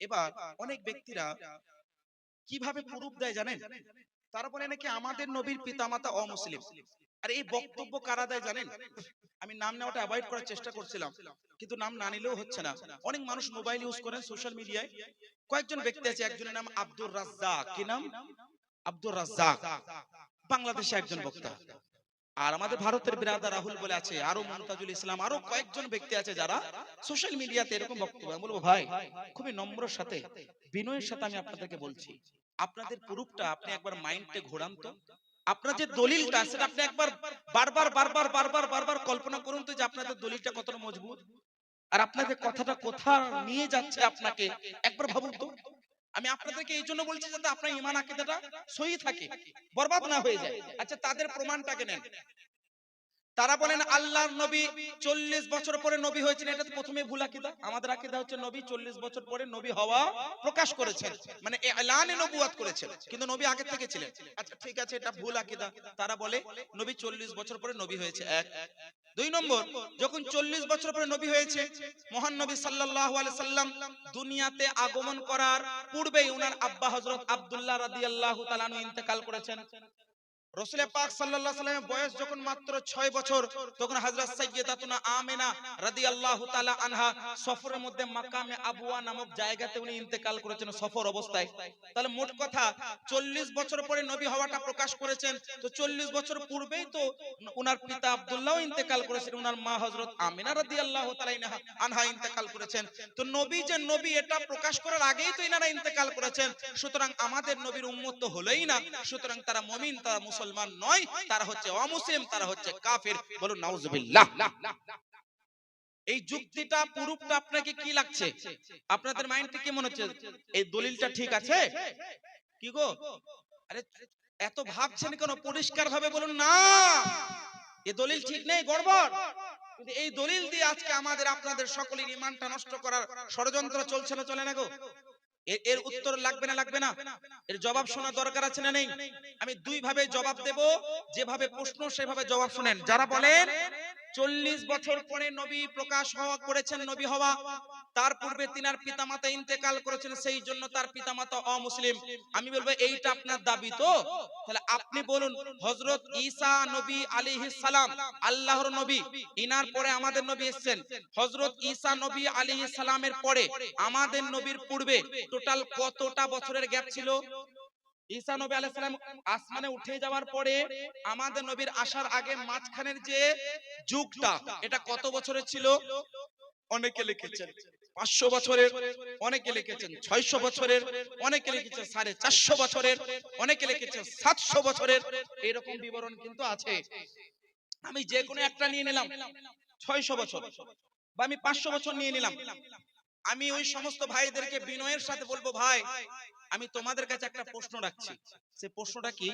এবার অনেক ব্যক্তিরা কীভাবে প্রুফ দেয় জানেন? তারা বলে নাকি আমাদের নবীর পিতামাতা অমুসলিম। আর এই বক্তব্য কারা দেয় জানেন? আমি নাম নেওয়াটা অ্যাভয়েড করার চেষ্টা করছিলাম। কিন্তু নাম না নিলেও হচ্ছে না। অনেক মানুষ মোবাইল ইউজ করেন সোশ্যাল মিডিয়ায় কয়েকজন ব্যক্তি আছে একজনের নাম আব্দুর রাজ্জাক। কি নাম? আব্দুর রাজ্জাক। বাংলাদেশে একজন বক্তা। আর আমাদের ভারতের বিরাদা রাহুল বলে আছে আরও মমতাজুল ইসলাম আরও কয়েকজন ব্যক্তি আছে যারা সোশ্যাল মিডিয়াতে এরকম বক্তব্য আমি বলব ভাই খুবই নম্রর সাথে বিনয়ের সাথে আমি আপনাদেরকে বলছি আপনাদের প্রুফটা আপনি একবার মাইন্ডে ঘোরান তো। আপনার যে দলিলটা সেটা আপনি একবার বারবার বারবার বারবার বারবার কল্পনা করুন তো যে আপনাদের দলিলটা কতটা মজবুত। আর আপনাদের কথাটা কোথা নিয়ে যাচ্ছে আপনাকে? একবার ভাবুন তো। আমি আপনাদেরকে এই জন্য বলছি যাতে আপনার ইমান আকিদাটা সহি থাকে বরবাদ না হয়ে যায়। আচ্ছা তাদের প্রমাণটাকে নেন। তারা বলেন, আল্লাহর নবী চল্লিশ বছর পরে নবী হয়েছেন, এটা তো প্রথমে ভুল আকিদা। আমাদের আকিদা হচ্ছে নবী চল্লিশ বছর পরে নবী হওয়া প্রকাশ করেছেন মানে এলানে নবুয়াত করেছেন, কিন্তু নবী আগে থেকে ছিলেন। আচ্ছা ঠিক আছে, এটা ভুল আকিদা। তারা বলে, নবী চল্লিশ বছর পরে নবী হয়েছে। এক। দুই নম্বর, যখন চল্লিশ বছর পরে নবী হয়েছে, মহান নবী আলাইহি সাল্লাম দুনিয়াতে আগমন করার পূর্বেই উনার আব্বা হজরত আবদুল্লাহ রাদিয়াল্লাহু তাআলা আনহু ইন্তেকাল করেছেন। রসুল পাক সাল্লাল্লাহু সাল্লামের বয়স যখন মাত্র 6 বছর, তখন হযরত সাইয়্যিদাতুনা আমিনা রাদিয়াল্লাহু তাআলা আনহা সফরের মধ্যে মাকামে আবুয়া নামক জায়গাতে উনি ইন্তেকাল করেছেন সফর অবস্থায়। তাহলে মোট কথা 40 বছর পরে নবী হওয়াটা প্রকাশ করেছেন। তো 40 বছর পূর্বেই তো উনার পিতা আব্দুল্লাহ ইন্তেকাল করেছেন, উনার মা হযরত আমিনা তাআলা ইনহা- আনহা ইন্তেকাল করেছেন। তো নবী যে নবী, এটা প্রকাশ করার আগেই তো ইনারা ইন্তেকাল করেছেন। সুতরাং আমাদের নবীর উম্মত হলেই না, সুতরাং তারা মুমিন, তারা মুসলমান নয়, তারা হচ্ছে অমুসলিম, তারা হচ্ছে কাফির। বলুন, নাউজুবিল্লাহ। এই যুক্তিটা পুরুপটা আপনাকে কি লাগছে? আপনাদের মাইন্ডে কি মনে হচ্ছে, এই দলিলটা ঠিক আছে? কি গো? আরে, এত ভাবছেন কেন? পরিষ্কার ভাবে বলুন না। এ দলিল ঠিক নেই, গড়বড়। কিন্তু এই দলিল দিয়ে আজকে আমাদের, আপনাদের সকলের ইমানটা নষ্ট করার ষড়যন্ত্র চলছে না, চলে না গো? এর উত্তর লাগবে না লাগবে না। এর জবাব শোনা দরকার আছে না নেই? আমি দুই ভাবে জবাব দেব, যেভাবে প্রশ্ন, সেভাবে জবাব শোনেন। যারা বলেন, চল্লিশ বছর পরে নবী প্রকাশ হওয়া, করেছেন নবী হওয়া তার পূর্বে তিনার পিতামাতা ইন্তেকাল করেছেন সেই জন্য তার পিতামাতা অমুসলিম। আমি বলব, এইটা আপনার দাবি তো? তাহলে আপনি বলুন হজরত ঈসা নবী আলাইহিস সালাম, আল্লাহর নবী, ইনার পরে আমাদের নবী এসেছেন। হজরত ঈসা নবী আলাইহিস সালামের পরে আমাদের নবীর পূর্বে টোটাল কতটা বছরের গ্যাপ ছিল? ঈসা নবী আলাইহিস সালাম আসমানে উঠে যাওয়ার পরে আমাদের নবীর আসার আগে মাঝখানের যে যুগটা, এটা কত বছরের ছিল? অনেকে লিখেছেন। পাঁচশো বছরের অনেকে লিখেছেন বছরের অনেকে লিখেছেন, সাড়ে চারশো বছরের অনেকে লিখেছেন, সাতশো বছরের বিবরণ কিন্তু আছে। আমি যে কোনো একটা নিয়ে নিলাম, ছয়শো বছর বা আমি পাঁচশো বছর নিয়ে নিলাম। আমি ওই সমস্ত ভাইদেরকে বিনয়ের সাথে বলব, ভাই, আমি তোমাদের কাছে একটা প্রশ্ন রাখছি। সে প্রশ্নটা কি?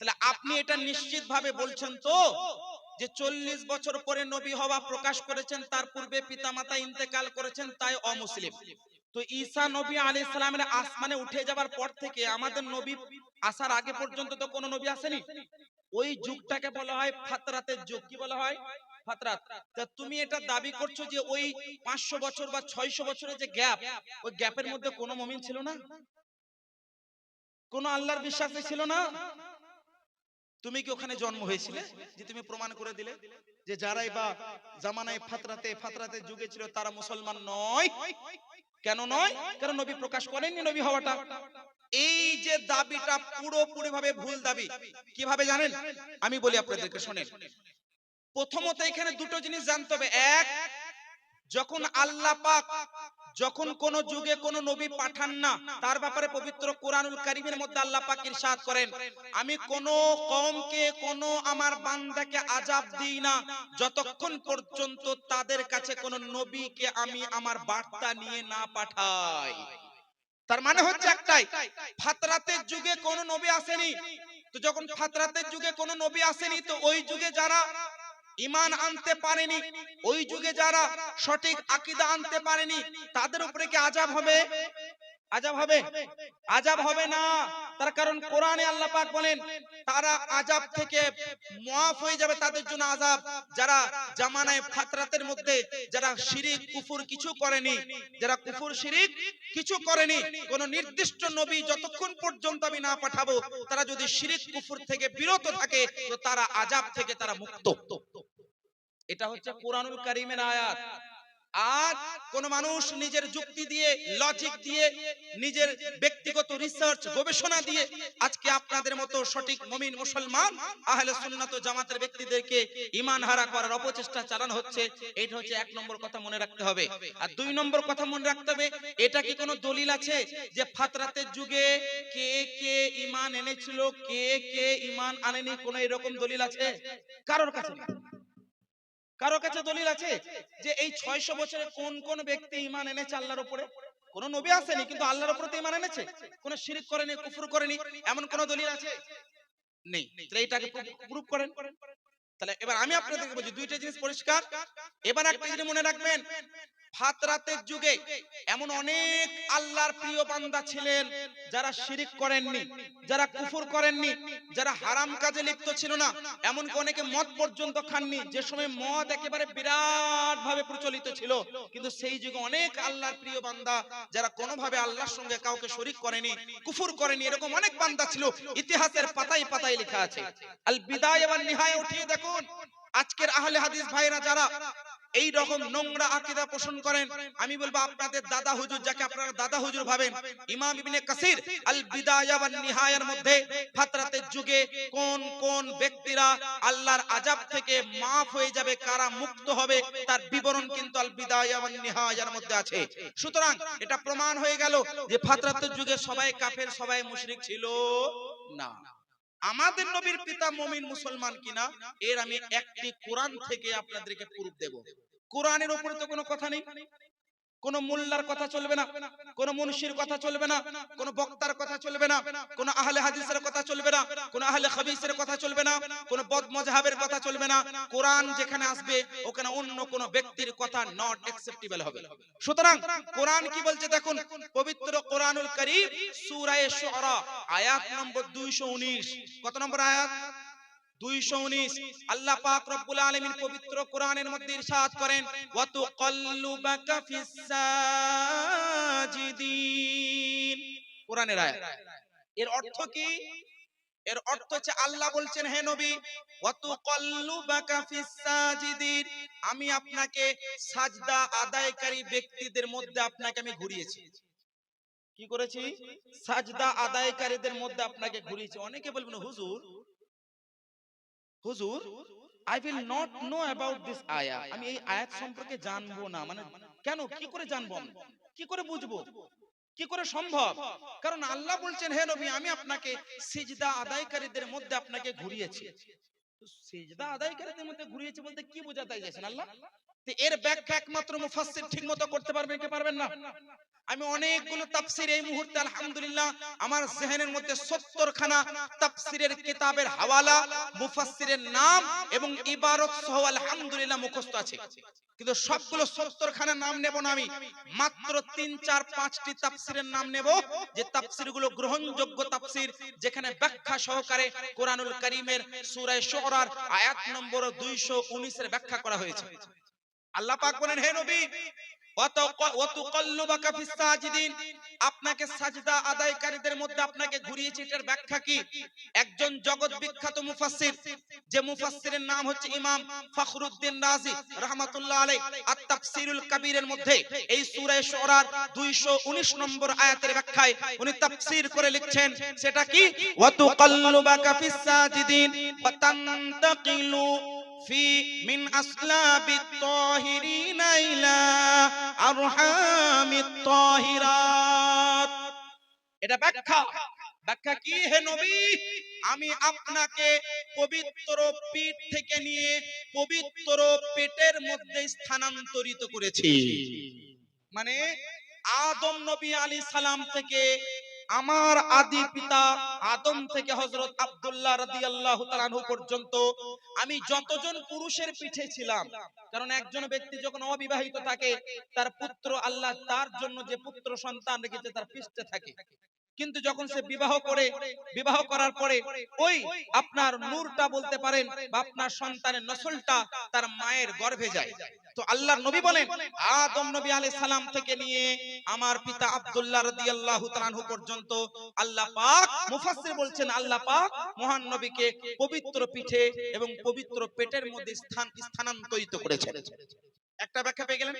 তাহলে আপনি এটা নিশ্চিত ভাবে বলছেন তো? যে চল্লিশ বছর পরে নবী হওয়া প্রকাশ করেছেন, তার পূর্বে পিতামাতা ইন্তেকাল করেছেন, তাই অমুসলিম। তো ঈসা নবী আলাইহিস সালামের আসমানে উঠে যাবার পর থেকে আমাদের নবী আসার আগে পর্যন্ত তো কোনো নবী আসেনি। ওই যুগটাকে বলা হয় ফাতরাতের যুগ। কি বলা হয়? তুমি এটা দাবি করছ যে ওই পাঁচশো বছর বা ছয়শো বছরের যে গ্যাপ, ওই গ্যাপের মধ্যে কোনো মমিন ছিল না? কোন আল্লাহর বিশ্বাসী ছিল না? তুমি কি ওখানে জন্ম হয়েছিলে? যে তুমি প্রমাণ করে দিলে যে যারাই বা জামানায় ফাতরাতে ফাতরাতে যুগে ছিল তারা মুসলমান নয়। কেন নয়? কারণ নবী প্রকাশ করেননি নবী হওয়াটা। এই যে দাবিটা পুরোপুরি ভাবে ভুল দাবি, কীভাবে জানেন? আমি বলি আপনাদেরকে, শোনেন। প্রথমত এখানে দুটো জিনিস জানতে হবে। এক, যখন আল্লাহ পাক যখন কোন যুগে কোন নবী পাঠান না তার ব্যাপারে পবিত্র কোরআনুল কারিমের মধ্যে আল্লাহ পাক ইরশাদ করেন আমি কোন কওমকে কোন আমার বান্দাকে আজাব দিই না যতক্ষণ পর্যন্ত তাদের কাছে কোন নবীকে আমি আমার বার্তা নিয়ে না পাঠাই। তার মানে হচ্ছে একটাই ফাতরাতের যুগে কোন নবী আসেনি। তো যখন ফাতরাতের যুগে কোন নবী আসেনি তো ওই যুগে যারা ইমান আনতে পারেনি। ওই যুগে যারা সঠিক আকিদা আনতে পারেনি, তাদের উপরে কি আজাব হবে? আজাব হবে। আজাব হবে না। তার কারণ কোরআনে আল্লাহ পাক বলেন, তারা আজাব থেকে মাফ হয়ে যাবে তাদের জন্য আজাব। যারা জামানায় ফাতরাতের মধ্যে, যারা শিরিক, কুফুর কিছু করেনি, যারা কুফুর, শিরিক কিছু করেনি, কোন নির্দিষ্ট নবী যতক্ষণ পর্যন্ত আমি না পাঠাবো, তারা যদি শিরিক, কুফুর থেকে বিরত থাকে, তো তারা আজাব থেকে তারা মুক্ত। এটা হচ্ছে কোরআনুল কারিমের আয়াত। আর কোন মানুষ নিজের যুক্তি দিয়ে লজিক দিয়ে, নিজের ব্যক্তিগত রিসার্চ গবেষণা দিয়ে আজকে আপনাদের মতো সঠিক মমিন মুসলমান, আহলে সুন্নাত জামাতের ব্যক্তিদেরকে ঈমান হারা করার অপচেষ্টা চালানো হচ্ছে, এটা হচ্ছে এক নম্বর কথা মনে রাখতে হবে। আর দুই নম্বর কথা মনে রাখতে হবে, এটা কি কোনো দলিল আছে যে ফাতরাতের যুগে কে কে ঈমান এনেছিল, কে কে ঈমান আনেনি, কোনো এরকম দলিল আছে? কারোর কাছে নেই কারও কাছে দলিল আছে যে এই ছয়শো বছরে কোন কোন ব্যক্তি ইমান এনেছে আল্লাহর উপরে? কোন নবী আসেনি কিন্তু আল্লাহর উপরে তো ইমান এনেছে। কোন শিরিক করেনি কুফুর করেনি এমন কোন দলিল আছে? নেই। তাহলে এইটাকে প্রুফ করেন। তাহলে এবার আমি আপনাদেরকে বলছি দুইটা জিনিস পরিষ্কার। এবার একটা জিনিস মনে রাখবেন। ফাতরাতের যুগে এমন অনেক আল্লাহর প্রিয় বান্দা ছিলেন যারা শিরিক করেননি, যারা কুফর করেননি, যারা হারাম কাজে লিপ্ত ছিল না। এমনকি অনেকে মদ পর্যন্ত খাননি, যে সময় মদ একেবারে বিরাট ভাবে প্রচলিত ছিল। কিন্তু সেই যুগে অনেক আল্লাহর প্রিয় বান্দা যারা কোনোভাবে আল্লাহর সঙ্গে কাউকে শরিক করেনি, কুফর করেনি, এরকম অনেক বান্দা ছিল। ইতিহাসের পাতায় পাতায় লেখা আছে। আল বিদায় এবং নিহায় উঠিয়ে দেখুন। আজকের আহলে হাদিস ভাইরা যারা এই রকম নোংরা আকীদা পোষণ করেন। আমি বলব আপনাদের দাদা হুজুর যাকে আপনারা দাদা হুজুর ভাবেন ইমাম ইবনে কাসির আল বিদায়া ওয়ান নিহায়ার মধ্যে ফাতরাতের যুগে কোন কোন ব্যক্তিরা আল্লাহর আযাব থেকে মাফ হয়ে যাবে কারা মুক্ত হবে তার বিবরণ কিন্তু আল বিদায়া ওয়ান নিহায়ার মধ্যে আছে। সুতরাং এটা প্রমাণ হয়ে গেল যে ফাতরাতের যুগে সবাই কাফের সবাই মুশরিক ছিল না। আমাদের নবীর পিতা মমিন মুসলমান কিনা, এর আমি একটি কোরআন থেকে আপনাদেরকে প্রুফ দেব। কোরআনের উপরে তো কোনো কথা নেই। কোন মোল্লার কথা চলবে না, কোন মুনশির কথা চলবে না, কোন বক্তার কথা চলবে না, কোন আহলে হাদিসের কথা চলবে না, কোন আহলে হাদিসের কথা চলবে না, কোন বদ মজহাবের কথা চলবে না। কোরআন যেখানে আসবে, ওখানে অন্য কোন ব্যক্তির কথা নট অ্যাকসেপ্টেবল হবে। সুতরাং কোরআন কি বলছে দেখুন, পবিত্র কোরআনুল কারীম সূরা শুআরা, আয়াত নম্বর 219 কত নম্বর আয়াত? 219 আল্লাহ বলছেন, হে নবী আমি আপনাকে সাজদা আদায়কারী ব্যক্তিদের মধ্যে আপনাকে আমি ঘুরিয়েছি। কি করেছি? সাজদা আদায়কারীদের মধ্যে আপনাকে ঘুরিয়েছি। অনেকে বলবেন, হুজুর হুজুর I will not know about this আয়া আমি এই আয়াত সম্পর্কে জানব না। মানে কেন? কি করে জানব? কি করে বুঝব? কি করে সম্ভব? কারণ আল্লাহ বলছেন, হে নবী, আমি আপনাকে সিজদা আদায়কারীদের মধ্যে আপনাকে ঘুরিয়েছি। সিজদা আদায়কারীদের মধ্যে ঘুরিয়েছি বলতে কি বোঝাতে চাইছেন আল্লাহ? এর ব্যাখ্যা একমাত্র মুফাসসির ঠিকমতো করতে পারবেন কি পারবেন না? আমি অনেকগুলো তাফসির এই মুহূর্তে, আলহামদুলিল্লাহ, আমার জেহেনের মধ্যে 70 খানা তাফসিরের কিতাবের হাওয়ালা, মুফাসসিরের নাম এবং ইবারত সহ আলহামদুলিল্লাহ মুখস্থ আছে। কিন্তু সবগুলো 70 খানা নাম নেব না আমি। মাত্র 3 4 5টি তাফসিরের নাম নেব, যে তাফসিরগুলো গ্রহণযোগ্য তাফসির, যেখানে ব্যাখ্যা সহকারে কোরআনুল কারীমের সূরা শুআরার আয়াত নম্বর 219 এর ব্যাখ্যা করা হয়েছে। আল্লাহ পাক বলেন, হে নবী আপনাকে সাজদা আদায়কারীদের মধ্যে আপনাকে এটার ব্যাখ্যা কি? একজন জগৎ বিখ্যাত মুফাসসির, যে মুফাসসিরের নাম হচ্ছে ইমাম ফখরুদ্দিন রাজি কাবীরের মধ্যে এই সূরা শুআরার 219 নম্বর আয়াতের ব্যাখ্যায় উনি তাফসীর করে লিখছেন, সেটা কি? ওয়াতুকাল্লুবাকা ফিস সাজিদিন, ওয়া তানতাকিলু في من أصلاب الطاهرين إلى أرحام الطاهرات এটা ব্যাখ্যা ব্যাখ্যা কি হে নবী আমি আপনাকে পবিত্র পিঠ থেকে নিয়ে পবিত্র পেটের মধ্যে স্থানান্তরিত করেছি মানে আদম নবী আলী সালাম থেকে আমার আদি পিতা আদম থেকে হজরত আবদুল্লাহ রাদি আল্লাহ পর্যন্ত আমি যতজন পুরুষের পিঠে ছিলাম, কারণ একজন ব্যক্তি যখন অবিবাহিত থাকে, তার পুত্র আল্লাহ তার জন্য যে পুত্র সন্তান রেখেছে, তার পৃষ্ঠে থাকে। কিন্তু যখন সে বিবাহ করে বিবাহ করার পরে ওই আপনার নূরটা বলতে পারেন বা আপনার সন্তানের নসলটা তার মায়ের গর্ভে যায়। তো আল্লাহর নবী বলেন আদম নবী আলাইহিস সালাম থেকে নিয়ে আমার পিতা আব্দুল্লাহ রাদিয়াল্লাহু তাআলাহু পর্যন্ত আল্লাহ পাক মুফাসসির বলছেন আল্লাহ পাক মহান নবীকে পবিত্র পিঠে এবং পবিত্র পেটের মধ্যে স্থান স্থানান্তরিত করেছেন। একটা ব্যাখ্যা পেয়ে গেলেন?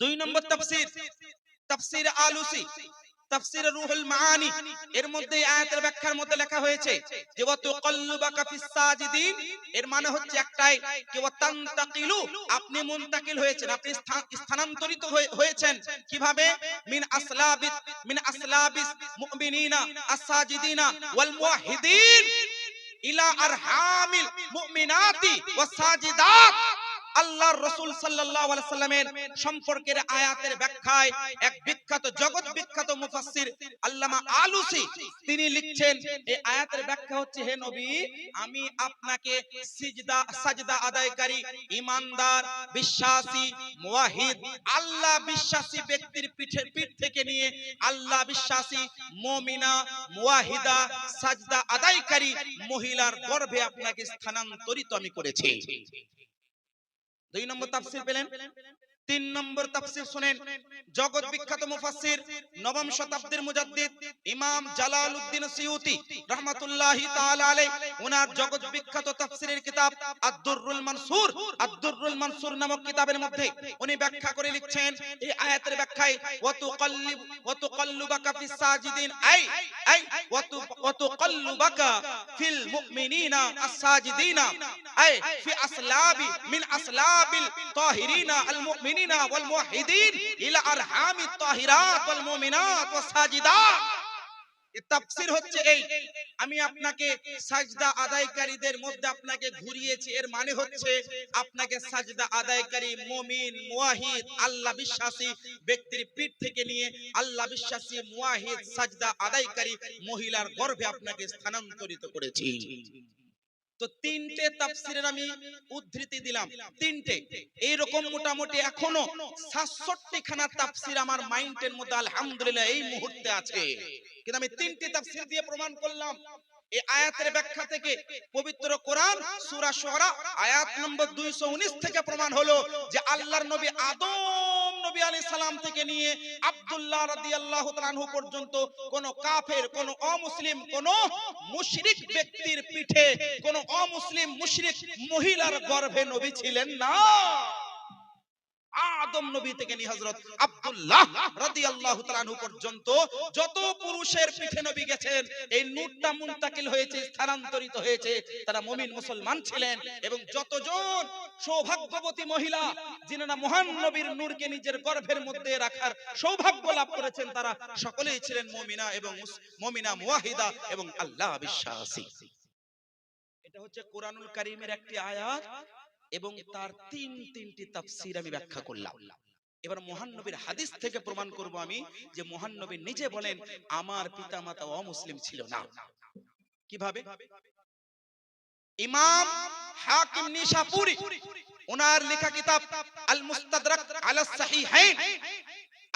দুই নম্বর তাফসীর। তাফসীর। আলুসি মানে কীভাবে? মিন আসলাবিত আল্লাহর রাসূল সাল্লাল্লাহু আলাইহি সাল্লামের সম্পর্কের আয়াতের ব্যাখ্যায় এক বিখ্যাত, জগৎ বিখ্যাত মুফাসসির আল্লামা আলুসি, তিনি লিখছেন, এই আয়াতের ব্যাখ্যা হচ্ছে, হে নবী, আমি আপনাকে সিজদা, সাজদা আদায়কারী ইমানদার বিশ্বাসী, মুওয়াহিদ, আল্লাহ বিশ্বাসী ব্যক্তির পিঠে, পিঠ থেকে নিয়ে আল্লাহ বিশ্বাসী, মুমিনা, মুওয়াহিদা, সাজদা আদায়কারী মহিলার গর্ভে আপনাকে স্থানান্তরিত আমি করেছি। দুই নম্বর তাফসীর পেলেন? তিন নম্বর তাফসীর শুনেন। জগৎ বিখ্যাত মুফাসসির নবম শতাব্দীর মুজাদ্দিদ ইমাম জালালউদ্দিন সিয়ুতি রাহমাতুল্লাহি তাআলা আলাইহি ওনার জগৎ বিখ্যাত তাফসীরের কিতাব আদ-দুররুল মানসুর। আদ-দুররুল মানসুর নামক কিতাবের মধ্যে উনি ব্যাখ্যা করে লিখছেন, এই আয়াতের ব্যাখ্যায় ওয়া তুকাল্লিব ওয়া তুকাল্লুবাকা ফিস সাজিদিন, আই আই ওয়া তুকাল্লুবাকা ফিল মুমিনিনা আস-সাজিদিনা, আই, ফি আসলাবি, মিন আসলাবিল তাহিরিনা আল মুমিনিনা ওয়াল মুওয়াহিদিন ইলা আরহামিত তাহিরাত ওয়াল মুমিনাত ওয়াস তাফসীর হচ্ছে এই, আমি আপনাকে সাজদা আদায়কারীদের মধ্যে আপনাকে ঘুরিয়েছি, এর মানে হচ্ছে আপনাকে সাজদা আদায়কারী মুমিন মুওয়াহিদ আল্লাহ বিশ্বাসী ব্যক্তির পিঠ থেকে নিয়ে আল্লাহ বিশ্বাসী মুওয়াহিদ সাজদা আদায়কারী মহিলার গর্ভে আপনাকে স্থানান্তরিত করেছি। তো তিনটে তাফসিরের আমি উদ্ধৃতি দিলাম। তিনটে। এইরকম মোটামুটি এখনও সাতষট্টি খানা তাফসির আমার মাইন্ডের মধ্যে আলহামদুলিল্লাহ এই মুহূর্তে আছে। কিন্তু আমি তিনটে তাফসির দিয়ে প্রমাণ করলাম। এই আয়াতের ব্যাখ্যা থেকে পবিত্র কোরআন, সূরা শুআরা আয়াত নম্বর 219 থেকে প্রমাণ হলো যে আল্লাহর নবী আদম নবী আলী সালাম থেকে নিয়ে আবদুল্লাহ রাদি আল্লাহ পর্যন্ত কোন কাফের, কোন অমুসলিম, কোন মুশরিক ব্যক্তির পিঠে কোন অমুসলিম মুশরিক মহিলার গর্ভে নবী ছিলেন না। আদম নবী থেকে নিয়ে হযরত আব্দুল্লাহ রাদিয়াল্লাহু তাআলা আনহু পর্যন্ত যত পুরুষের পিঠে নবী গেছেন, এই নূরটা মুনতাকিল হয়েছে, স্থানান্তরিত হয়েছে। তারা মুমিন মুসলমান ছিলেন এবং যতজন সৌভাগ্যবতী মহিলা যিনারা মহান নবীর নূরকে নিজের গর্ভের মধ্যে রাখার সৌভাগ্য লাভ করেছেন, তারা সকলেই ছিলেন মুমিনা এবং মুমিনা মুওয়াহিদা এবং আল্লাহ বিশ্বাসী। এটা হচ্ছে কোরআনুল কারীমের একটি আয়াত। এবং তার তিন তিনটি তাফসির আমি ব্যাখ্যা করলাম। এবার মহান নবীর হাদিস থেকে প্রমাণ করব আমি যে মহান নবী নিজে বলেন আমার পিতা মাতা অমুসলিম ছিল না। কীভাবে? ইমাম হাকিম নিশাপুরি ওনার লেখা কিতাব আল মুস্তাদরাক আলা সাহিহাইন।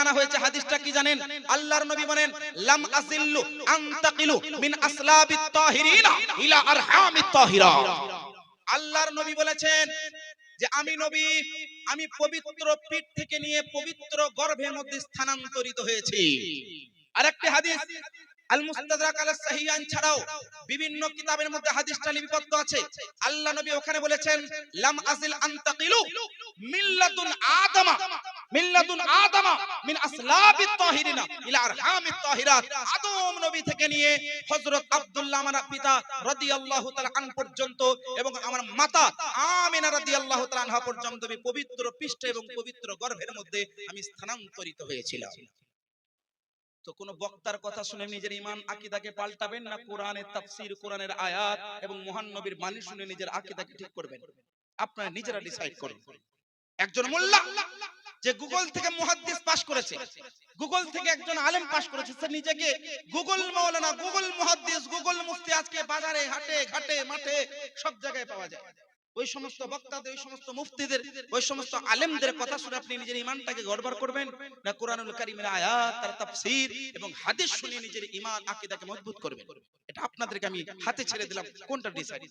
আনা হয়েছে হাদিসটা কি জানেন? আল্লাহর নবী বলেন, লাম আসিল্লু আনতাকিলু মিন আসলাবিত তাহিরিনা ইলা আরহামিত তাহিরা আল্লাহর নবী বলেছেন যে, আমি নবী, আমি পবিত্র পিঠ থেকে নিয়ে পবিত্র গর্ভের মধ্যে স্থানান্তরিত হয়েছি। আরেকটি হাদিস, আল মুস্তাদরাক আলা সাহিহান ছাড়াও বিভিন্ন কিতাবের মধ্যে হাদিসটা লিপিবদ্ধ আছে। আল্লাহ নবী ওখানে বলেছেন, লাম আজিল আনতাকিলু মিল্লাতুন আদামা মিল্লাতুন আদামা মিন আসলাবিত তাহিরিনা ইলা আরহামিত তাহিরাত। আদম নবী থেকে নিয়ে হযরত আব্দুল্লাহ পিতা রাদিয়াল্লাহু তাআলা আন পর্যন্ত এবং আমার মাতা আমিনা রাদিয়াল্লাহু তাআলা আনহা পর্যন্ত আমি পবিত্র এবং পবিত্র গর্ভের মধ্যে আমি স্থানান্তরিত হয়েছিলাম। তো কোন বক্তার কথা শুনে নিজের ইমান আকীদাকে পাল্টাবেন না? কোরআনের তাফসীর, কোরআনের আয়াত এবং মহান নবীর বাণী শুনে নিজের আকীদাকে ঠিক করবেন। আপনারা নিজেরা ডিসাইড করুন। একজন মোল্লা যে গুগল থেকে মুহাদ্দিস পাস করেছে। গুগল থেকে একজন আলেম পাস করেছে। সে নিজেকে গুগল মাওলানা গুগল মুহাদ্দিস গুগল মুফতি আজকে বাজারে হাটে ঘাটে মাঠে সব জায়গায় পাওয়া যায়। ওই সমস্ত বক্তাদের ওই সমস্ত মুফতিদের ওই সমস্ত আলেমদের কথা শুনে আপনি নিজের ইমানটাকে গড়বড় করবেন না কোরআনুল কারীমের আয়াত তার তাফসীর এবং হাদিস শুনে নিজের ইমান আকীদাকে মজবুত করবেন। এটা আপনাদেরকে আমি হাতে ছেড়ে দিলাম। কোনটা ডিসাইড